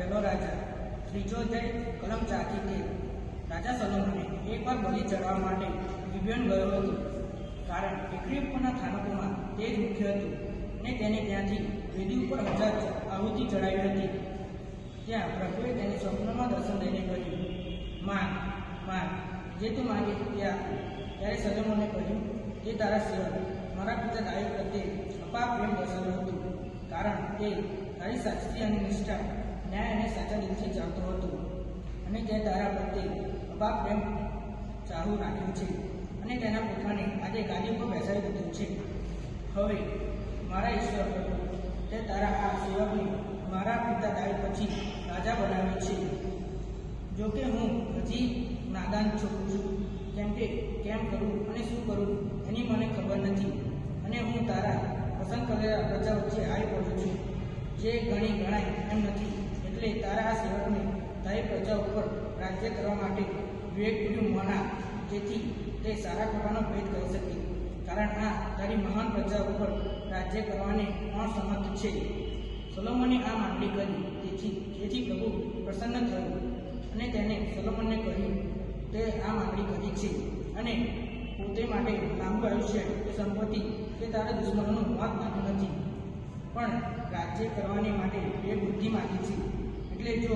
પહેલો રાજા, ત્રીજો જય કલમ ચાકી કે રાજા સલોમને એકવાર બલી ચડવા માટે વિભિયન ગયો હતો. કારણ એકરીપના સ્થાનકોમાં તે જ મુખ્ય હતું ને તેને ત્યાંથી વેદી ઉપર હજાર આહુતિ ચડાવી હતી. ત્યાં પ્રભુએ તેને સ્વપ્નમાં દર્શન લઈને કહ્યું, માં માં, જે તું માગે ત્યાં ત્યારે સલોમને કહ્યું તે તારા સિવાય મારા પિતા દાયક પ્રત્યે અપાર પ્રેમ દર્શાવ્યું હતું. કારણ તે તારી સાચી અને નિષ્ઠા સાચા ચાલતો હતો અને તે તારા પ્રત્યે અપાર પ્રેમ ચાલુ રાખ્યું છે અને તેના પોતાને આજે ગાદી પર બેસાડી દીધું છે. હવે મારા ઈશ્વર તે તારા આ સેવકને મારા પિતા દાવી પછી રાજા બનાવ્યો છે. જો કે હું હજી નાદાન છું છું. કેમ કે કેમ કરું અને શું કરું એની મને ખબર નથી અને હું તારા પસંદ કરેલા પ્રજા વચ્ચે આવી પડું છું, જે ઘણી ગણાય એમ નથી. એટલે તારા આ સેવકને તારી પ્રજા ઉપર રાજ્ય કરવા માટે વિવેકપૂર્ણ મના જેથી તે સારા કરવાનો ભેદ કરી શકે. કારણ આ તારી મહાન પ્રજા ઉપર રાજ્ય કરવાને પણ સમર્થ છે. સોલોમોને આ માંગણી કરી, તેથી જેથી પ્રભુ પ્રસન્ન થયું. અને તેને સોલોમનને કહ્યું, તે આ માંગણી કરી છે. અને પોતે માટે લાંબુ આયુષ્ય કે સંપત્તિ કે તારા દુશ્મનોનો વાત માંગ્યું નથી. પણ રાજ્ય કરવાની માટે બે બુદ્ધિ માંગી છે. એટલે જો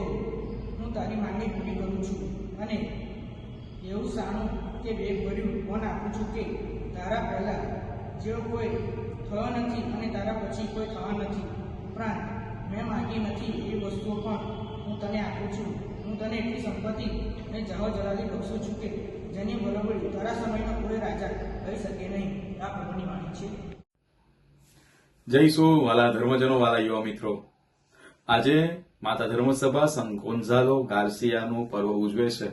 હું તારી માંગણી પૂરી કરું છું અને એવું સાણું કે બે ભર્યું મન આપું છું કે તારા પહેલાં જેવો કોઈ થયો નથી અને તારા પછી કોઈ થવા નથી. ઉપરાંત મેં માગી નથી એ વસ્તુઓ પણ હું તને આપું છું. હું તને એટલી સંપત્તિ અને જાહો જલાલી બક્ષું છું કે જેની બરોબરી તારા સમયનો કોઈ રાજા કહી શકે નહીં. આ પ્રભુની વાણી છે. જય સુ વાલા ધર્મજનો વાલા યુવા મિત્રો. આજે માતા ધર્મસભા સંત ગોન્ઝાલો ગાર્સિયાનું પર્વ ઉજવે છે.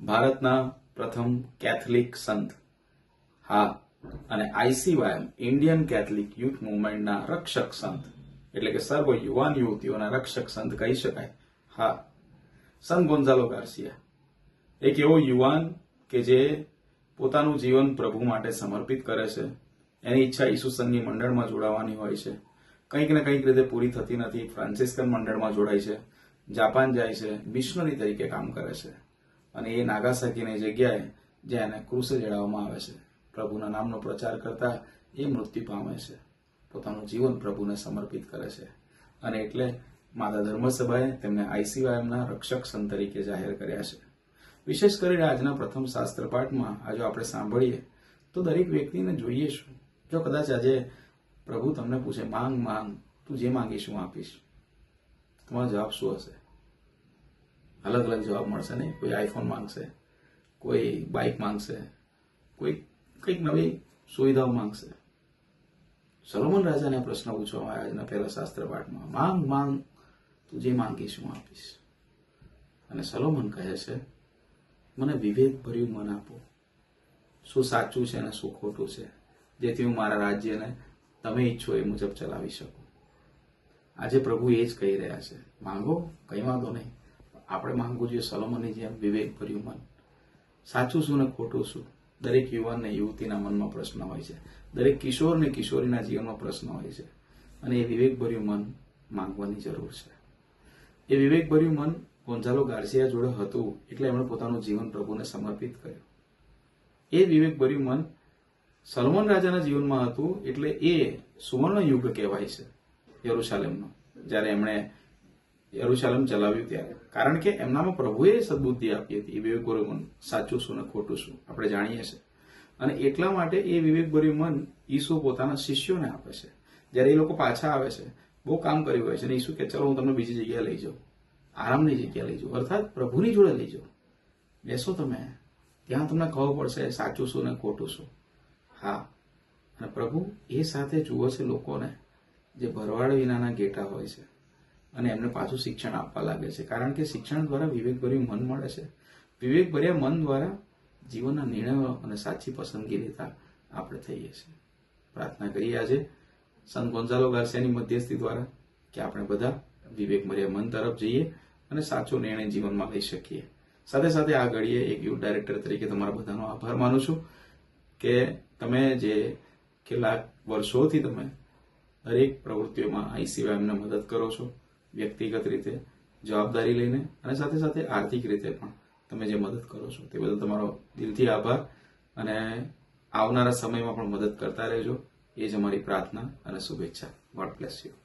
ભારતના પ્રથમ કેથલિક સંત. હા, અને આઈસીવાયમ ઇન્ડિયન કેથલિક યુથ મુવમેન્ટના રક્ષક સંત. એટલે કે સર્વ યુવાન યુવતીઓના રક્ષક સંત કહી શકાય. હા સંત ગોન્ઝાલો ગાર્સિયા. એક એવો યુવાન કે જે પોતાનું જીવન પ્રભુ માટે સમર્પિત કરે છે. એની ઈચ્છા ઈસુ સંઘની મંડળમાં જોડાવાની હોય છે. કંઈક ને કંઈક રીતે પૂરી થતી નથી. ફ્રાન્સિસ્કન મંડળમાં જોડાય છે. જાપાન જાય છે. મિશનરી તરીકે કામ કરે છે. અને એ નાગાસાકીની જગ્યાએ જ્યાં એને ક્રુસે જડાવવામાં આવે છે. પ્રભુના નામનો પ્રચાર કરતા એ મૃત્યુ પામે છે. પોતાનું જીવન પ્રભુને સમર્પિત કરે છે. અને એટલે માતા ધર્મસભાએ તેમને આઈસીવાયમના રક્ષક સંત તરીકે જાહેર કર્યા છે. વિશેષ કરીને આજના પ્રથમ શાસ્ત્ર પાઠમાં આ જો આપણે સાંભળીએ, તો દરેક વ્યક્તિને જોઈએ શું? જો કદાચ આજે પ્રભુ તમને પૂછે, માંગ માંગ, તું જે માંગીશ હું આપીશ. તમારો જવાબ શું હશે? અલગ અલગ જવાબ મળશે નહીં. કોઈ આઈફોન માંગશે, કોઈ બાઇક માંગશે, કોઈ કંઈક નવી સુવિધાઓ માંગશે. સલોમન રાજાને પ્રશ્ન પૂછવામાં આવ્યા આજના પહેલા શાસ્ત્ર પાઠમાં. માંગ માંગ, તું જે માંગીશ હું આપીશ. અને સલોમન કહે છે, મને વિવેક ભર્યું મન આપો. શું સાચું છે અને શું ખોટું છે? જેથી હું મારા રાજ્યને તમે ઈચ્છો એ મુજબ ચલાવી શકો. આજે પ્રભુ એ જ કહી રહ્યા છે, માંગો, કઈ વાંધો નહીં. આપણે માંગવું જોઈએ સલોમનની જેમ વિવેક ભર્યું મન. સાચું શું ને ખોટું શું? દરેક યુવાનને યુવતીના મનમાં પ્રશ્ન હોય છે. દરેક કિશોર ને કિશોરીના જીવનમાં પ્રશ્ન હોય છે. અને એ વિવેકભર્યું મન માંગવાની જરૂર છે. એ વિવેકભર્યું મન ગોંઝાલો ગાર્સિયા જોડે હતું, એટલે એમણે પોતાનું જીવન પ્રભુને સમર્પિત કર્યું. એ વિવેકભર્યું મન સલમાન રાજાના જીવનમાં હતું એટલે એ સુવર્ણ યુગ કહેવાય છે, યરુશાલેમનો, જ્યારે એમણે યરુશાલેમ ચલાવ્યું ત્યારે. કારણ કે એમનામાં પ્રભુએ સદબુદ્ધિ આપી હતી, એ વિવેકભર્યું મન સાચું શું ને ખોટું શું, આપણે જાણીએ છીએ. અને એટલા માટે એ વિવેકભર્યું મન ઈસુ પોતાના શિષ્યોને આપે છે. જ્યારે એ લોકો પાછા આવે છે, બહુ કામ કર્યું હોય છે અને ઈસુ કે, ચલો, હું તમને બીજી જગ્યાએ લઈ જાઉં. આરામની જગ્યાએ લઈ જાઉં. અર્થાત પ્રભુની જોડે લઈ જાઉં. બેસો તમે. ત્યાં તમને ખબર પડશે સાચું શું ને ખોટું શું. હા. અને પ્રભુ, એ સાથે જુઓ છે લોકોને, જે ભરવાડ વિનાના ગેટા હોય છે. અને એમને પાછું શિક્ષણ આપવા લાગે છે. કારણ કે શિક્ષણ દ્વારા વિવેકભર્યું મન મળે છે. વિવેકભર્યા મન દ્વારા જીવનના નિર્ણયો અને સાચી પસંદગી લેતા આપણે થઈએ છીએ. પ્રાર્થના કરીએ આજે સંત ગોંઝાલો ગાર્સિયાની મધ્યસ્થી દ્વારા કે આપણે બધા વિવેકભર્યા મન તરફ જઈએ અને સાચો નિર્ણય જીવનમાં લઈ શકીએ. સાથે સાથે આ ઘડીએ એક યુથ ડાયરેક્ટર તરીકે તમારા બધાનો આભાર માનું છું કે તમે જે કેટલાક વર્ષોથી તમે દરેક પ્રવૃત્તિઓમાં આઈસીવાયમને મદદ કરો છો, વ્યક્તિગત રીતે, જવાબદારી લઈને અને સાથે સાથે આર્થિક રીતે પણ તમે જે મદદ કરો છો, તે બદલ તમારો દિલથી આભાર અને આવનારા સમયમાં પણ મદદ કરતા રહેજો. એ જ અમારી પ્રાર્થના અને શુભેચ્છા. God bless you